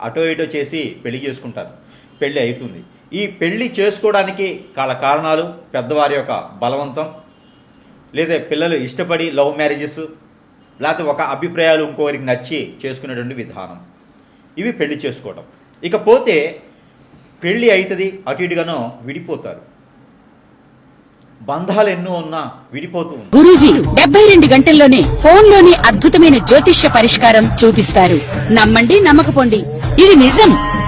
అటో ఇటో చేసి పెళ్ళి చేసుకుంటారు. పెళ్ళి అవుతుంది. ఈ పెళ్ళి చేసుకోవడానికి కాల కారణాలు పెద్దవారి యొక్క బలవంతం లేదా పిల్లలు ఇష్టపడి లవ్ మ్యారేజెస్ లేకపోతే ఒక అభిప్రాయాలు ఇంకోరికి నచ్చి చేసుకునేటువంటి విధానం. ఇవి పెళ్ళి చేసుకోవడం ఇకపోతే పెళ్ళి అవుతుంది అటు ఇటుగానో విడిపోతారు. బంధాలు ఎన్నో ఉన్నా విడిపోతూ ఉంటాయి గురూజీ డెబ్బై రెండు గంటల్లోనే ఫోన్లోని అద్భుతమైన జ్యోతిష్య పరిష్కారం చూపిస్తారు. నమ్మండి నమ్మకపోండి. ఇది నిజం.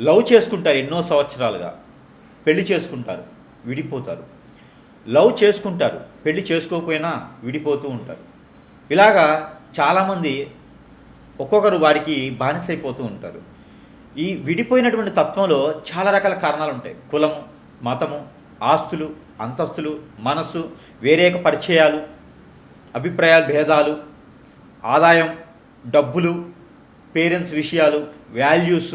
లవ్ చేసుకుంటారు ఎన్నో సంవత్సరాలుగా. పెళ్ళి చేసుకుంటారు విడిపోతారు. లవ్ చేసుకుంటారు పెళ్ళి చేసుకోకపోయినా విడిపోతూ ఉంటారు. ఇలాగా చాలామంది ఒక్కొక్కరు వారికి బానిసైపోతూ ఉంటారు. ఈ విడిపోయినటువంటి తత్వంలో చాలా రకాల కారణాలు ఉంటాయి కులము మతము ఆస్తులు అంతస్తులు మనస్సు వేరేక పరిచయాలు అభిప్రాయాలు భేదాలు ఆదాయం డబ్బులు పేరెంట్స్ విషయాలు వాల్యూస్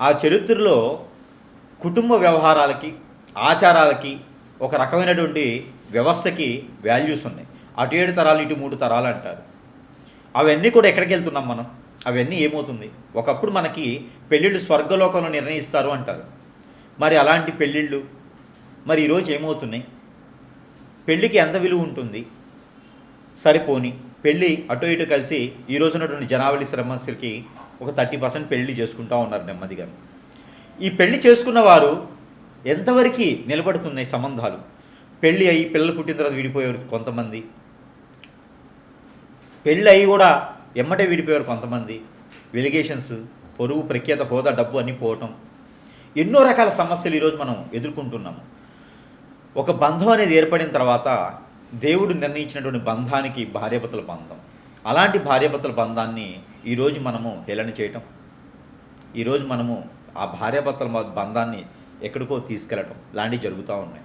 ఆ చరిత్రలో కుటుంబ వ్యవహారాలకి ఆచారాలకి ఒక రకమైనటువంటి వ్యవస్థకి వాల్యూస్ ఉన్నాయి. అటు ఏడు తరాలు ఇటు మూడు తరాలు అంటారు. అవన్నీ కూడా ఎక్కడికి వెళ్తున్నాం మనం? అవన్నీ ఏమవుతుంది? ఒకప్పుడు మనకి పెళ్ళిళ్ళు స్వర్గలోకంలో నిర్ణయిస్తారు అంటారు. మరి అలాంటి పెళ్ళిళ్ళు మరి ఈరోజు ఏమవుతున్నాయి? పెళ్ళికి ఎంత విలువ ఉంటుంది? సరిపోని పెళ్ళి అటు ఇటు కలిసి ఈ ఉన్నటువంటి జనావళి శ్రమస్సులకి ఒక థర్టీ పర్సెంట్ పెళ్ళి చేసుకుంటూ ఉన్నారు నెమ్మదిగా. ఈ పెళ్ళి చేసుకున్న వారు ఎంతవరకు నిలబడుతున్నాయి సంబంధాలు? పెళ్ళి అయ్యి పిల్లలు పుట్టిన తర్వాత విడిపోయారు కొంతమంది. పెళ్ళి అయ్యి కూడా ఎమ్మటే విడిపోయారు కొంతమంది. వెలిగేషన్స్ పొరుగు ప్రఖ్యాత హోదా డబ్బు అన్నీ పోవటం. ఎన్నో రకాల సమస్యలు ఈరోజు మనం ఎదుర్కొంటున్నాము. ఒక బంధం అనేది ఏర్పడిన తర్వాత దేవుడు నిర్ణయించినటువంటి బంధానికి భార్యాభర్తల బంధం. అలాంటి భార్యాభర్తల బంధాన్ని ఈరోజు మనము హేళన చేయటం. ఈరోజు మనము ఆ భార్యాభర్తల బంధాన్ని ఎక్కడికో తీసుకెళ్ళటం లాంటివి జరుగుతూ ఉన్నాయి.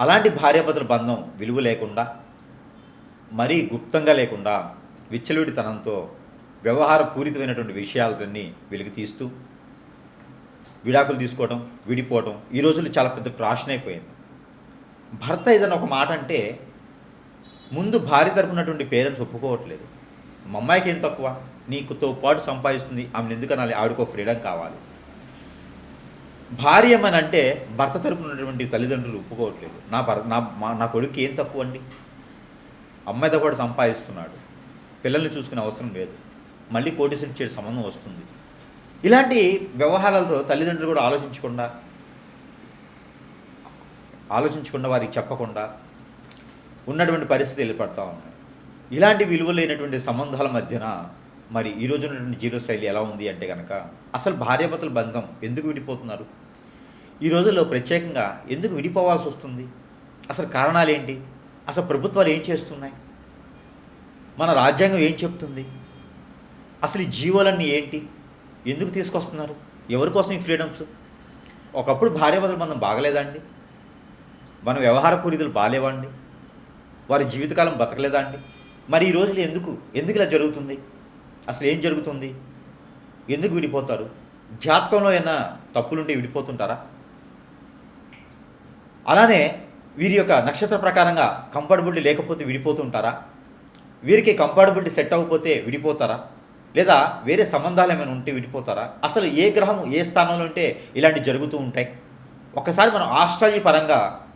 అలాంటి భార్యాభర్తల బంధం విలువ లేకుండా మరీ గుప్తంగా లేకుండా విచ్చలవిడితనంతో వ్యవహార పూరితమైనటువంటి విషయాలన్నీ వెలుగు తీస్తూ విడాకులు తీసుకోవడం విడిపోవడం ఈ రోజుల్లో చాలా పెద్ద ప్రాషన్ అయిపోయింది. భర్త ఏదైనా ఒక మాట అంటే ముందు భార్య తరపునటువంటి పేరెంట్స్ ఒప్పుకోవట్లేదు. మా అమ్మాయికి ఏం తక్కువ? నీకుతో పాటు సంపాదిస్తుంది. ఆమెను ఎందుకనాలి ఆవిడకో ఫ్రీడమ్ కావాలి. భార్య అని అంటే భర్త తరపున ఉన్నటువంటి తల్లిదండ్రులు ఒప్పుకోవట్లేదు. నా భర్త నా మా- నా కొడుకు ఏం తక్కువ అండి? అమ్మాయితో కూడా సంపాదిస్తున్నాడు. పిల్లల్ని చూసుకునే అవసరం లేదు. మళ్ళీ కోటీసులు ఇచ్చే సంబంధం వస్తుంది. ఇలాంటి వ్యవహారాలతో తల్లిదండ్రులు కూడా ఆలోచించకుండా ఆలోచించకుండా వారికి చెప్పకుండా ఉన్నటువంటి పరిస్థితి వెళ్ళిపడతా ఉన్నాయి ఇలాంటి విలువలైనటువంటి సంబంధాల మధ్యన మరి ఈ రోజు ఉన్నటువంటి ఎలా ఉంది అంటే కనుక అసలు భార్యాభర్తల బంధం ఎందుకు విడిపోతున్నారు? ఈ రోజుల్లో ప్రత్యేకంగా ఎందుకు విడిపోవాల్సి వస్తుంది? అసలు కారణాలు ఏంటి? అసలు ప్రభుత్వాలు ఏం చేస్తున్నాయి? మన రాజ్యాంగం ఏం చెప్తుంది? అసలు ఈ జీవోలన్నీ ఏంటి? ఎందుకు తీసుకొస్తున్నారు? ఎవరి కోసం ఈ ఫ్రీడమ్స్? ఒకప్పుడు భార్యాభర్తలు మనం బాగలేదండి మన వ్యవహార పూరితులు బాగాలేవండి వారి జీవితకాలం బతకలేదా అండి? మరి ఈ రోజులు ఎందుకు? ఎందుకు ఇలా జరుగుతుంది? అసలు ఏం జరుగుతుంది? ఎందుకు విడిపోతారు? జాతకంలో ఏమైనా తప్పులుంటే విడిపోతుంటారా? అలానే వీరి యొక్క నక్షత్ర ప్రకారంగా కంఫర్టబిలిటీ లేకపోతే విడిపోతుంటారా? వీరికి కంఫర్టబిలిటీ సెట్ అవ్వకపోతే విడిపోతారా? లేదా వేరే సంబంధాలు ఏమైనా ఉంటే విడిపోతారా? అసలు ఏ గ్రహం ఏ స్థానంలో ఉంటే ఇలాంటివి జరుగుతూ ఉంటాయి? ఒకసారి మనం ఆస్ట్రాలజీ పరంగా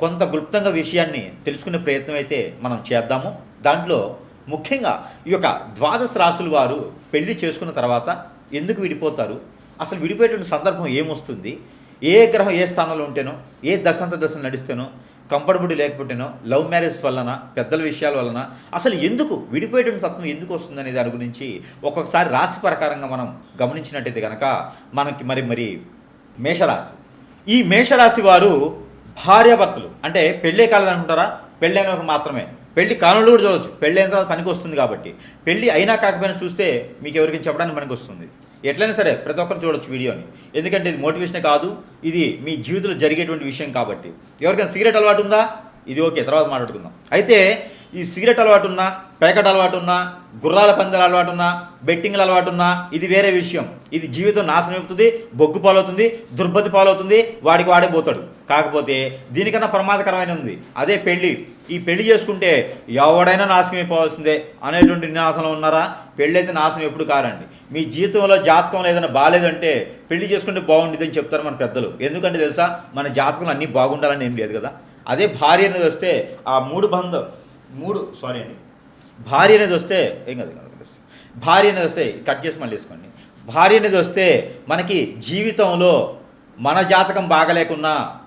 కొంత గుప్తంగా విషయాన్ని తెలుసుకునే ప్రయత్నం అయితే మనం చేద్దాము. దాంట్లో ముఖ్యంగా ఈ యొక్క ద్వాదశ రాసుల వారు పెళ్ళి చేసుకున్న తర్వాత ఎందుకు విడిపోతారు? అసలు విడిపోయేటువంటి సందర్భం ఏమొస్తుంది? ఏ గ్రహం ఏ స్థానంలో ఉంటేనో ఏ దశంత దశలు నడిస్తేనో కంఫర్టబుల్ లేకపోతేనో లవ్ మ్యారేజ్ వలన పెద్దల విషయాల వలన అసలు ఎందుకు విడిపోయేటువంటి తత్వం ఎందుకు వస్తుందనే దాని గురించి ఒక్కొక్కసారి రాశి ప్రకారంగా మనం గమనించినట్టయితే కనుక మనకి మరి మరి మేషరాశి. ఈ మేషరాశి వారు భార్యాభర్తలు అంటే పెళ్ళే కాలేదనుకుంటారా? పెళ్ళైన మాత్రమే. పెళ్ళి కాలంలో కూడా చూడవచ్చు పెళ్ళి అయిన తర్వాత పనికి వస్తుంది కాబట్టి. పెళ్ళి అయినా కాకపోయినా చూస్తే మీకు ఎవరికి చెప్పడానికి పనికి వస్తుంది. ఎట్లయినా సరే ప్రతి ఒక్కరు చూడొచ్చు వీడియోని. ఎందుకంటే ఇది మోటివేషన్ కాదు ఇది మీ జీవితంలో జరిగేటువంటి విషయం కాబట్టి. ఎవరికైనా సిగరెట్ అలవాటు ఉందా? ఇది ఓకే తర్వాత మాట్లాడుకుందాం. అయితే ఈ సిగరెట్ అలవాటు ఉన్నా పేకట్ అలవాటు ఉన్నా గుర్రాల పందెల అలవాటు ఉన్నా బెట్టింగ్ల అలవాటు ఉన్నా ఇది వేరే విషయం. ఇది జీవితం నాశనం అవుతుంది బొగ్గు పాలవుతుంది దుర్బతి పాలవుతుంది వాడికి వాడే పోతాడు. కాకపోతే దీనికన్నా ప్రమాదకరమైన ఉంది. అదే పెళ్ళి. ఈ పెళ్ళి చేసుకుంటే ఎవడైనా నాశనం అయిపోవాల్సిందే అనేటువంటి నినాదంలో ఉన్నారా? పెళ్ళి అయితే నాశనం ఎప్పుడు కారండి. మీ జీవితంలో జాతకంలో ఏదైనా బాగాలేదంటే పెళ్ళి చేసుకుంటే బాగుండేది అని చెప్తారు మన పెద్దలు. ఎందుకంటే తెలుసా మన జాతకంలో అన్నీ బాగుండాలని ఏం లేదు కదా. అదే భార్య అనేది వస్తే ఆ మూడు బంధం మూడు సారీ అండి. భార్య అనేది వస్తే ఏం కాదు. భార్య అనేది వస్తే కట్ చేసి మళ్ళీ వేసుకోండి. భార్య అనేది వస్తే మనకి జీవితంలో మన జాతకం బాగలేకున్నా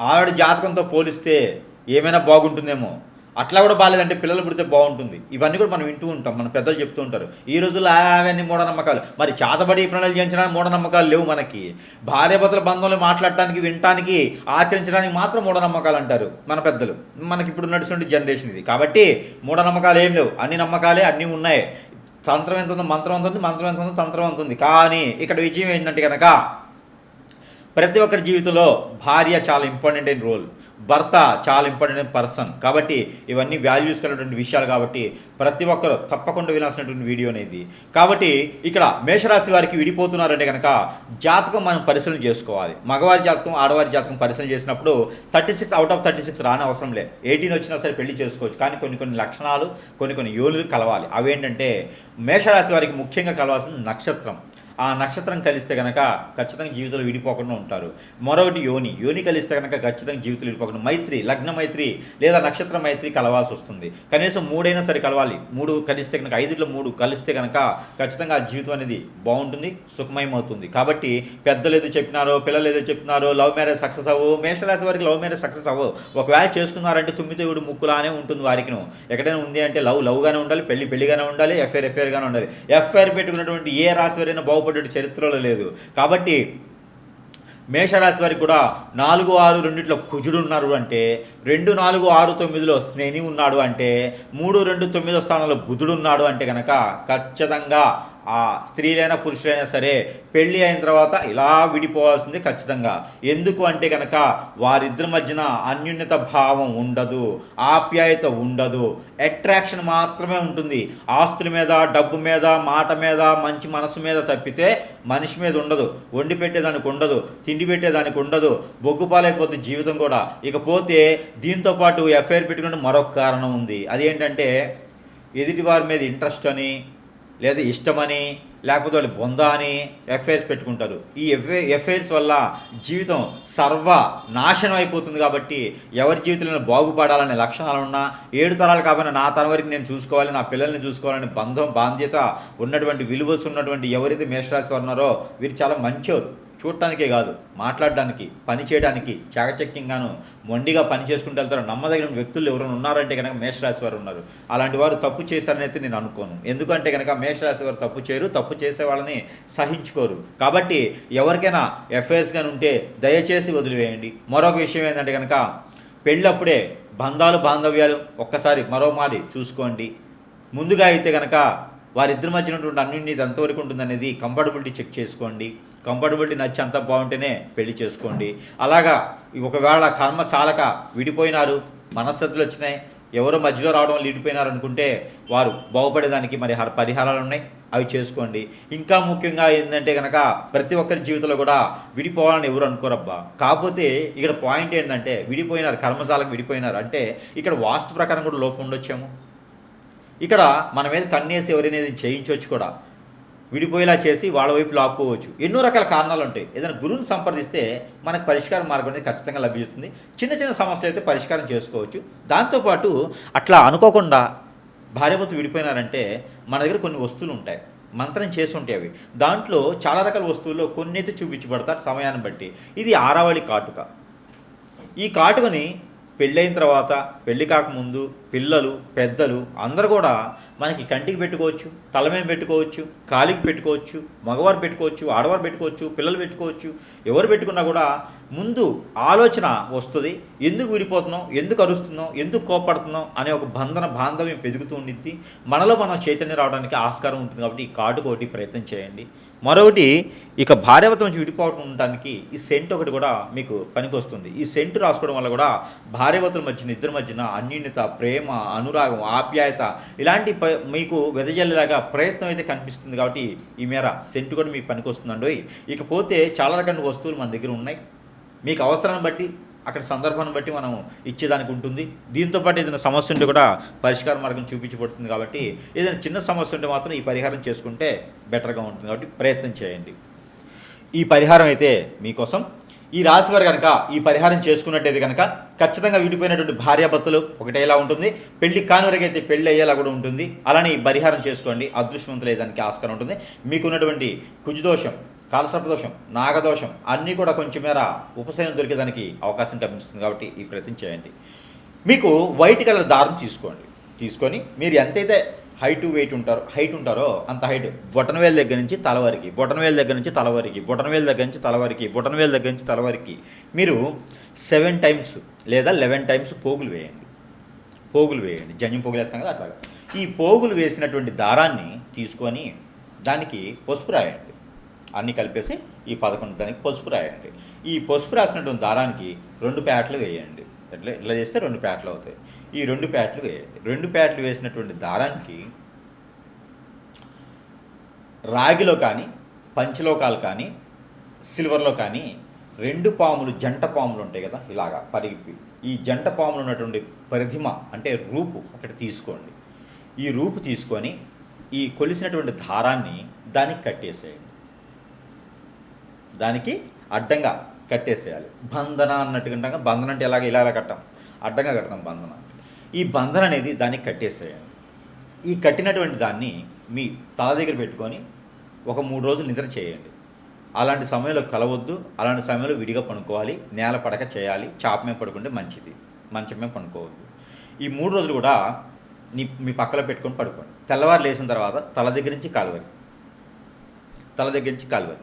ఆవిడ జాతకంతో పోలిస్తే ఏమైనా బాగుంటుందేమో అట్లా కూడా బాగాలేదంటే పిల్లలు పుడితే బాగుంటుంది. ఇవన్నీ కూడా మనం వింటూ ఉంటాం. మన పెద్దలు చెప్తూ ఉంటారు. ఈ రోజుల్లో అవన్నీ మూఢనమ్మకాలు. మరి చాతబడి ప్రణాళిక చేయించడానికి మూఢనమ్మకాలు లేవు మనకి. భార్యాభర్తల బంధంలో మాట్లాడటానికి వినటానికి ఆచరించడానికి మాత్రం మూఢనమ్మకాలు అంటారు మన పెద్దలు. మనకి ఇప్పుడు నడుస్తున్న జనరేషన్ ఇది. కాబట్టి మూఢనమ్మకాలు ఏం లేవు. అన్ని నమ్మకాలే అన్నీ ఉన్నాయి. తంత్రం ఎంత ఉందో మంత్రం ఎంత ఉంది? మంత్రం ఎంత ఉందో తంత్రం ఎంత ఉంది? కానీ ఇక్కడ విజయం ఏంటంటే కనుక ప్రతి ఒక్కరి జీవితంలో భార్య చాలా ఇంపార్టెంట్ అయిన రోల్. భర్త చాలా ఇంపార్టెంట్ అయిన పర్సన్. కాబట్టి ఇవన్నీ వాల్యూస్ కలిగినటువంటి విషయాలు కాబట్టి ప్రతి ఒక్కరు తప్పకుండా వినాల్సినటువంటి వీడియో అనేది. కాబట్టి ఇక్కడ మేషరాశి వారికి విడిపోతున్నారంటే కనుక జాతకం మనం పరిశీలన చేసుకోవాలి. మగవారి జాతకం ఆడవారి జాతకం పరిశీలన చేసినప్పుడు thirty six out of thirty six రాని అవసరం లే ఎయిటీన్ వచ్చినా సరే పెళ్ళి చేసుకోవచ్చు. కానీ కొన్ని కొన్ని లక్షణాలు కొన్ని కొన్ని యోనులు కలవాలి. అవేంటంటే మేషరాశి వారికి ముఖ్యంగా కలవాల్సిన నక్షత్రం. ఆ నక్షత్రం కలిస్తే కనుక ఖచ్చితంగా జీవితంలో విడిపోకుండా ఉంటారు. మరొకటి యోని. యోని కలిస్తే కనుక ఖచ్చితంగా జీవితంలో విడిపోకుండా మైత్రి లగ్న మైత్రి లేదా నక్షత్ర మైత్రి కలవాల్సి వస్తుంది. కనీసం మూడైనా సరే కలవాలి. మూడు కలిస్తే కనుక ఐదుట్లో మూడు కలిస్తే కనుక ఖచ్చితంగా ఆ జీవితం అనేది బాగుంటుంది సుఖమయం అవుతుంది కాబట్టి పెద్దలు ఏదో చెప్పినారో పిల్లలు ఏదో చెప్తున్నారో లవ్ మ్యారేజ్ సక్సెస్ అవ్వు మేషరాశి వారికి లవ్ మ్యారేజ్ సక్సెస్ అవ్వు ఒకవేళ చేసుకున్నారంటే తుమ్మితేవుడు ముక్కులానే ఉంటుంది వారికి ఎక్కడైనా ఉంది అంటే లవ్ లవ్గానే ఉండాలి పెళ్ళి పెళ్ళిగానే ఉండాలి ఎఫ్ఐఆర్ ఎఫ్ఐఆర్గానే ఉండాలి. ఎఫ్ఐఆర్ పెట్టుకున్నటువంటి ఏ రాశి వారైనా బాగుపడే చరిత్రలో లేదు. కాబట్టి మేషరాశి వారికి కూడా నాలుగు ఆరు రెండిట్లో కుజుడు ఉన్నారు అంటే రెండు నాలుగు ఆరు తొమ్మిదిలో స్నేహి ఉన్నాడు అంటే మూడు రెండు తొమ్మిదో స్థానంలో బుధుడు ఉన్నాడు అంటే కనుక ఖచ్చితంగా ఆ స్త్రీలైనా పురుషులైనా సరే పెళ్ళి అయిన తర్వాత ఇలా విడిపోవాల్సింది ఖచ్చితంగా. ఎందుకు అంటే కనుక వారిద్దరి మధ్యన అన్యోన్యత భావం ఉండదు ఆప్యాయత ఉండదు అట్రాక్షన్ మాత్రమే ఉంటుంది. ఆస్తుల మీద డబ్బు మీద మాట మీద మంచి మనసు మీద తప్పితే మనిషి మీద ఉండదు వండి పెట్టేదానికి ఉండదు తిండి పెట్టేదానికి ఉండదు బొగ్గు పాలైపోతుంది జీవితం కూడా. ఇకపోతే దీంతో పాటు ఎఫ్ఐఆర్ పెట్టుకునే మరొక కారణం ఉంది. అదేంటంటే ఎదుటి వారి మీద ఇంట్రెస్ట్ అని లేదా ఇష్టమని లేకపోతే వాళ్ళు బొంద అని ఎఫ్ఐఆర్స్ పెట్టుకుంటారు. ఈ ఎఫ్ఐ ఎఫ్ఐఆర్స్ వల్ల జీవితం సర్వ నాశనం అయిపోతుంది కాబట్టి ఎవరి జీవితంలో బాగుపడాలనే లక్షణాలు ఉన్నా ఏడు తరాలు కాబట్టి నా తరం వరకు నేను చూసుకోవాలి నా పిల్లల్ని చూసుకోవాలని బంధం బాధ్యత ఉన్నటువంటి విలువస్ ఉన్నటువంటి ఎవరైతే మేషరాశి వారు ఉన్నారో వీరు చాలా మంచోరు. చూడటానికే కాదు మాట్లాడడానికి పని చేయడానికి చాకచక్యంగాను మొండిగా పని చేసుకుంటూ వెళ్తారు. నమ్మదగిన వ్యక్తులు ఎవరైనా ఉన్నారంటే కనుక మేషరాశి వారు ఉన్నారు. అలాంటి వారు తప్పు చేశారని అయితే నేను అనుకోను. ఎందుకంటే కనుక మేషరాశి వారు తప్పు చేయరు తప్పు చేసే వాళ్ళని సహించుకోరు. కాబట్టి ఎవరికైనా ఎఫ్ఐఎస్ కానీ ఉంటే దయచేసి వదిలివేయండి. మరొక విషయం ఏంటంటే కనుక పెళ్ళప్పుడే బంధాలు బాంధవ్యాలు ఒక్కసారి మరోమారి చూసుకోండి. ముందుగా అయితే కనుక వారిద్దరి మధ్య ఉన్నటువంటి అన్నింటి ఇది ఎంతవరకు ఉంటుందనేది కంఫర్టబిలిటీ చెక్ చేసుకోండి. కంఫర్టబిలిటీ నచ్చి అంత బాగుంటేనే పెళ్ళి చేసుకోండి. అలాగా ఒకవేళ కర్మ చాలక విడిపోయినారు మనస్థితులు వచ్చినాయి ఎవరో మధ్యలో రావడం లీడిపోయినారు అనుకుంటే వారు బాగుపడేదానికి మరి పరిహారాలు ఉన్నాయి అవి చేసుకోండి. ఇంకా ముఖ్యంగా ఏంటంటే కనుక ప్రతి ఒక్కరి జీవితంలో కూడా విడిపోవాలని ఎవరు అనుకోరబ్బా. కాకపోతే ఇక్కడ పాయింట్ ఏంటంటే విడిపోయినారు కర్మశాలకు విడిపోయినారు అంటే ఇక్కడ వాస్తు ప్రకారం కూడా లోపం ఉండొచ్చేమో. ఇక్కడ మన మీద కన్నేసి ఎవరైనా చేయించవచ్చు కూడా. విడిపోయేలా చేసి వాళ్ళ వైపు లాక్కోవచ్చు. ఎన్నో రకాల కారణాలు ఉంటాయి ఏదైనా గురువుని సంప్రదిస్తే మనకు పరిష్కార మార్గం అనేది ఖచ్చితంగా లభిస్తుంది. చిన్న చిన్న సమస్యలు అయితే పరిష్కారం చేసుకోవచ్చు. దాంతోపాటు అట్లా అనుకోకుండా భార్యభర్తలు విడిపోయినారంటే మన దగ్గర కొన్ని వస్తువులు ఉంటాయి మంత్రం చేసి ఉంటాయి అవి. దాంట్లో చాలా రకాల వస్తువుల్లో కొన్ని అయితే చూపించబడతారు సమయాన్ని బట్టి. ఇది ఆరావళి కాటుక. ఈ కాటుకని పెళ్ళైన తర్వాత పెళ్ళి కాకముందు పిల్లలు పెద్దలు అందరూ కూడా మనకి కంటికి పెట్టుకోవచ్చు తల మీద పెట్టుకోవచ్చు కాలికి పెట్టుకోవచ్చు మగవారు పెట్టుకోవచ్చు ఆడవారు పెట్టుకోవచ్చు పిల్లలు పెట్టుకోవచ్చు ఎవరు పెట్టుకున్నా కూడా ముందు ఆలోచన వస్తుంది. ఎందుకు విడిపోతున్నాం? ఎందుకు అరుస్తున్నాం? ఎందుకు కోపడుతున్నాం అనే ఒక బంధన బాంధవ్యం పెరుగుతూ ఉండిద్ది. మనలో మనం చైతన్యం రావడానికి ఆస్కారం ఉంటుంది కాబట్టి ఈ కార్డు కోటి ప్రయత్నం చేయండి. మరొకటి ఇక భార్యాభర్త నుంచి విడిపోవడానికి ఈ సెంట్ ఒకటి కూడా మీకు పనికొస్తుంది. ఈ సెంట్ రాసుకోవడం వల్ల కూడా భార్యాభర్తల మధ్యన ఇద్దరి మధ్యన అన్యూన్యత ప్రేమ అనురాగం ఆప్యాయత ఇలాంటి ప- మీకు వెదజల్లేలాగా ప్రయత్నం అయితే కనిపిస్తుంది కాబట్టి ఈ మేర సెంట్ కూడా మీకు పనికొస్తుందండి ఇకపోతే చాలా రకాల వస్తువులు మన దగ్గర ఉన్నాయి. మీకు అవసరాన్ని బట్టి అక్కడ సందర్భాన్ని బట్టి మనం ఇచ్చేదానికి ఉంటుంది. దీంతో పాటు ఏదైనా సమస్య ఉంటే కూడా పరిష్కార మార్గం చూపించబడుతుంది కాబట్టి ఏదైనా చిన్న సమస్య ఉంటే మాత్రం ఈ పరిహారం చేసుకుంటే బెటర్గా ఉంటుంది కాబట్టి ప్రయత్నం చేయండి. ఈ పరిహారం అయితే మీకోసం. ఈ రాశి వారు కనుక ఈ పరిహారం చేసుకున్నట్టయితే కనుక ఖచ్చితంగా విడిపోయినటువంటి భార్యాభర్తలు ఒకటేలా ఉంటుంది. పెళ్ళి కాని వరకు అయితే పెళ్ళి అయ్యేలా కూడా ఉంటుంది. అలానే ఈ పరిహారం చేసుకోండి. అదృష్టవంతులు అయ్యేదానికి ఆస్కారం ఉంటుంది. మీకున్నటువంటి కుజదోషం కాలసర్పదోషం నాగదోషం అన్నీ కూడా కొంచెం మేర ఉపశమనం దొరికేదానికి అవకాశం కనిపిస్తుంది కాబట్టి ఈ ప్రయత్నం చేయండి. మీకు వైట్ కలర్ దారం తీసుకోండి. తీసుకొని మీరు ఎంతైతే హైట్ వెయిట్ ఉంటారో హైట్ ఉంటారో అంత హైట్ బొటనవేలు దగ్గర నుంచి తల వరకు బొటనవేలు దగ్గర నుంచి తల వరకు బొటనవేలు దగ్గర నుంచి తల వరకు బొటనవేలు దగ్గర నుంచి తల వరకు మీరు సెవెన్ టైమ్స్ లేదా లెవెన్ టైమ్స్ పోగులు వేయండి. పోగులు వేయండి. జన్యం పోగులు వేస్తాం కదా అట్లాగా. ఈ పోగులు వేసినటువంటి దారాన్ని తీసుకొని దానికి పసుపు రాయండి. అన్నీ కలిపేసి ఈ పదకొండు దానికి పసుపు రాయండి. ఈ పసుపు రాసినటువంటి దారానికి రెండు ప్యాట్లు వేయండి. ఎట్లా ఇట్లా చేస్తే రెండు ప్యాట్లు అవుతాయి. ఈ రెండు ప్యాట్లు వేయండి. రెండు ప్యాట్లు వేసినటువంటి దారానికి రాగిలో కానీ పంచలోకాలు కానీ సిల్వర్లో కానీ రెండు పాములు జంట పాములు ఉంటాయి కదా ఇలాగా పరిగిపి ఈ జంట పాములు ఉన్నటువంటి ప్రతిమ అంటే రూపు ఒకటి తీసుకోండి. ఈ రూపు తీసుకొని ఈ కొలిసినటువంటి దారాన్ని దానికి కట్టేసేయండి. దానికి అడ్డంగా కట్టేసేయాలి. బంధన అన్నట్టుగా బంధన అంటే ఎలాగ ఇలా ఇలా కట్టాం? అడ్డంగా కడతాం బంధన. ఈ బంధన అనేది దానికి కట్టేసేయాలి. ఈ కట్టినటువంటి దాన్ని మీ తల దగ్గర పెట్టుకొని ఒక మూడు రోజులు నిద్ర చేయండి. అలాంటి సమయంలో కలవద్దు అలాంటి సమయంలో విడిగా పనుకోవాలి నేల పడక చేయాలి చాప మీద పడుకుంటే మంచిది మంచం మీద పడుకోవద్దు ఈ మూడు రోజులు కూడా నీ మీ పక్కలో పెట్టుకొని పడుకోండి. తెల్లవారు లేచిన తర్వాత తల దగ్గర నుంచి కాలువరి తల దగ్గర నుంచి కాలువరి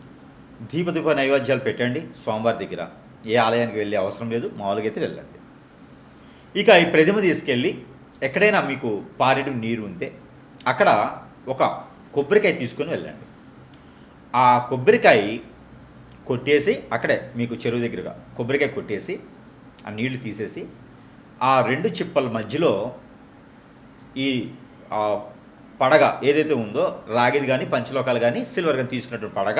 దీపదీప నైవేద్యాలు పెట్టండి స్వామివారి దగ్గర. ఏ ఆలయానికి వెళ్ళే అవసరం లేదు మామూలుగా అయితే వెళ్ళండి. ఇక ఈ ప్రతిమ తీసుకెళ్ళి ఎక్కడైనా మీకు పారేడు నీరు ఉంటే అక్కడ ఒక కొబ్బరికాయ తీసుకొని వెళ్ళండి. ఆ కొబ్బరికాయ కొట్టేసి అక్కడే మీకు చెరువు దగ్గరగా కొబ్బరికాయ కొట్టేసి ఆ నీళ్ళు తీసేసి ఆ రెండు చిప్పల మధ్యలో ఈ పడగ ఏదైతే ఉందో రాగిది కానీ పంచలోకాలు కానీ సిల్వర్ కానీ తీసుకున్నటువంటి పడగ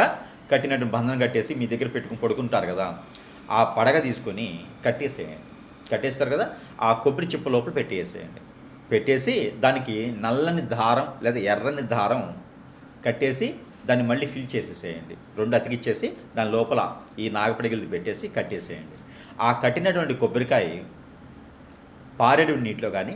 కట్టినట్టు బంధనం కట్టేసి మీ దగ్గర పెట్టుకుని పడుకుంటారు కదా ఆ పడగ తీసుకొని కట్టేసేయండి. కట్టేస్తారు కదా ఆ కొబ్బరి చిప్ప లోపల పెట్టేసేయండి. పెట్టేసి దానికి నల్లని దారం లేదా ఎర్రని దారం కట్టేసి దాన్ని మళ్ళీ ఫిల్ చేసేసేయండి. రెండు అతికిచ్చేసి దాని లోపల ఈ నాగపడిగలు పెట్టేసి కట్టేసేయండి. ఆ కట్టినటువంటి కొబ్బరికాయ పారేడు నీటిలో కానీ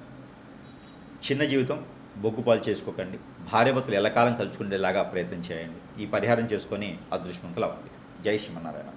చిన్న జీవితం బొగ్గుపాలు చేసుకోకండి. భార్యాభర్తలు ఎల్లకాలం కలుసుకునేలాగా ప్రయత్నం చేయండి. ఈ పరిహారం చేసుకొని అదృష్టవంతులు అవ్వండి జై శ్రీమన్నారాయణ.